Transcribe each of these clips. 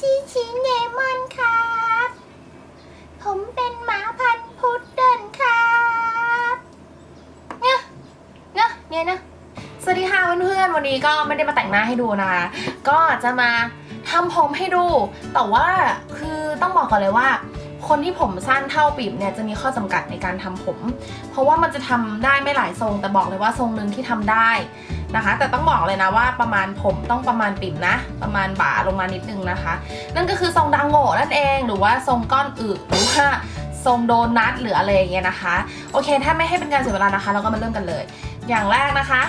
ชื่อชิเนมอนครับ ผมเป็นหมาพันธุ์พุดเดิ้ลครับเนอะเนอะเนี่ยนะ สวัสดีค่ะเพื่อนๆ วันนี้ก็ไม่ได้มาแต่งหน้าให้ดูนะคะ ก็จะมาทำผมให้ดู แต่ว่าคือต้องบอกก่อนเลยว่า คนที่ผมสั้นเท่าปิ่มเนี่ยจะมีข้อจำกัดในการทำผม เพราะว่ามันจะทำได้ไม่หลายทรง แต่บอกเลยว่าทรงหนึ่งที่ทำได้นะคะ แต่ต้องบอกเลยนะว่าประมาณผมต้องประมาณปิ่มนะ ประมาณบ่าลงมานิดนึงนะคะ นั่นก็คือทรงดังโง่นั่นเองหรือว่าทรงก้อนอึหรือว่าทรงโดนัทหรืออะไรอย่างเงี้ยนะคะ โอเค ถ้าไม่ให้เป็นการเสียเวลานะคะ เราก็มาเริ่มกันเลย อย่างแรกนะคะ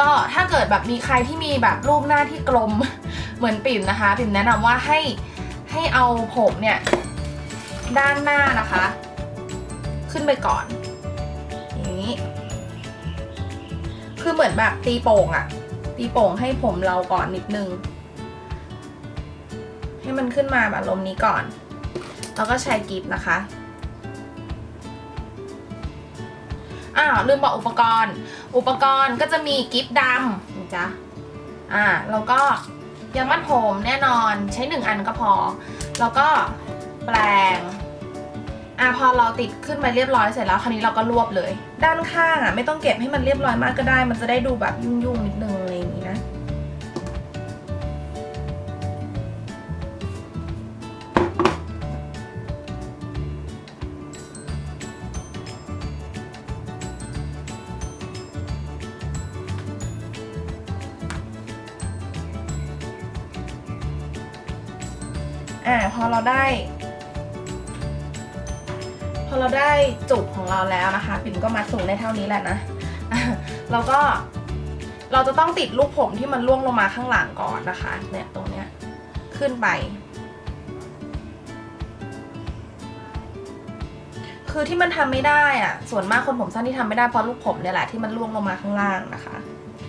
ก็ถ้าเกิดแบบมีใครที่มีแบบรูปหน้าที่กลมเหมือนปิ่มนะคะ ปิ่มแนะนำว่าให้ให้เอาผมเนี่ย ด้านหน้านะคะ ขึ้นไปก่อน อย่างนี้ คือเหมือนแบบตีโป่งอะตีโป่งให้ผมเราก่อนนิดนึง ให้มันขึ้นมาแบบลมนี้ก่อน แล้วก็ใช้กิฟนะคะอ้าวลืมบอกอุปกรณ์ อุปกรณ์ก็จะมีกิฟดำนะจ๊ะอ่าแล้วก็ยางมัดผมแน่นอนใช้หนึ่งอันก็พอ แล้วก็ แปรงอะพอเราติดขึ้นไปเรียบร้อยเสร็จแล้วคราวนี้เราก็รวบเลย ด้านข้างอะไม่ต้องเก็บให้มันเรียบร้อยมากก็ได้ มันจะได้ดูแบบยุ่งๆนิดนึงอะไรอย่างนี้นะอ่าพอเราได้ พอเราได้จุกของเราแล้วนะคะ ปิ่มก็มัดสูงได้เท่านี้แหละนะแล้วก็เราจะต้องติดลูกผมที่มันล่วงลงมาข้างหลังก่อนนะคะ เนี่ยตรงเนี้ยขึ้นไป คือที่มันทำไม่ได้อะส่วนมากคนผมสั้นที่ทำไม่ได้เพราะลูกผมเนี่ยแหละที่มันล่วงลงมาข้างล่างนะคะ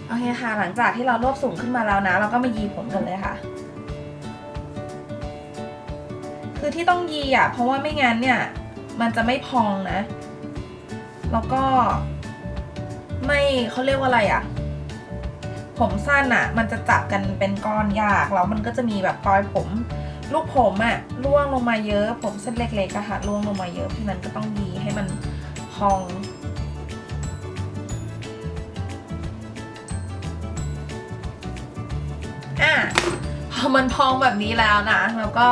โอเคค่ะ หลังจากที่เรารวบสูงขึ้นมาแล้วนะ เราก็มายีผมกันเลยค่ะ คือที่ต้องยีอะ เพราะว่าไม่งั้นเนี่ย มันจะไม่พองนะ แล้วก็ ไม่เขาเรียกว่าอะไรอะ ผมสั้นอะ มันจะจับกันเป็นก้อนยากแล้วมันก็จะมีแบบปลอยผม ลูกผมอะร่วงลงมาเยอะ ผมเส้นเล็กๆอะค่ะร่วงลงมาเยอะเพราะนั้นก็ต้องยีให้มันพองอะพอมันพองแบบนี้แล้วนะ แล้วก็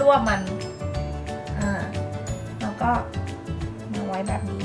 รวบมัน ก็มาไว้แบบนี้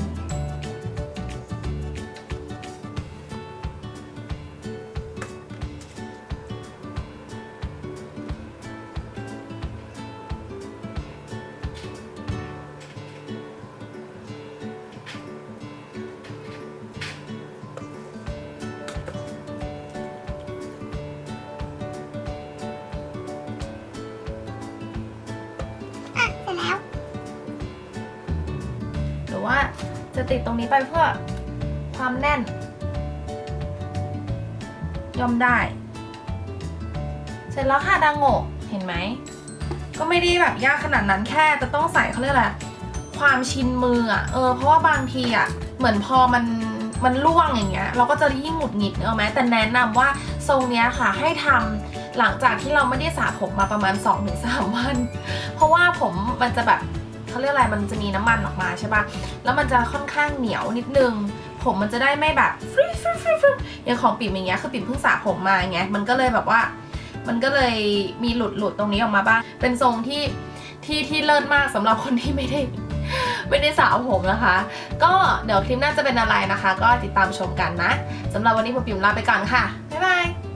รือว่าจะติดตรงนี้ไปเพื่อความแน่นย่อมได้ เสร็จแล้วค่ะดังโงะเห็นไหม ก็ไม่ได้แบบยากขนาดนั้นแค่จะต้องใส่เขาเรียกอะไรความชินมืออะเออเพราะว่าบางทีอะเหมือนพอมันมันล่วงอย่างเงี้ยเราก็จะยิ่งหงุดหงิดเอะไหมแต่แนะนำว่าทรงเนี้ยค่ะให้ทำหลังจากที่เราไม่ได้สระผมมาประมาณ 2-3วัน เพราะว่าผมมันจะแบบ เขาเรียกอะไรมันจะมีน้ำมันออกมาใช่ปะแล้วมันจะค่อนข้างเหนียวนิดนึง ผมมันจะได้ไม่แบบฟริฟริฟริฟริอย่างของปิ่มอย่างเงี้ยคือปิ่มเพิ่งสระผมมาไงมันก็เลยแบบว่า มันก็เลยมีหลุดหลุดตรงนี้ออกมาบ้างเป็นทรงที่ที่ที่เลิศมากสำหรับคนที่ไม่ได้ไม่ได้สระผมนะคะ ก็เดี๋ยวคลิปหน้าจะเป็นอะไรนะคะ ก็ติดตามชมกันนะสำหรับวันนี้ผมปิ่มลาไปก่อนค่ะ บ๊ายบาย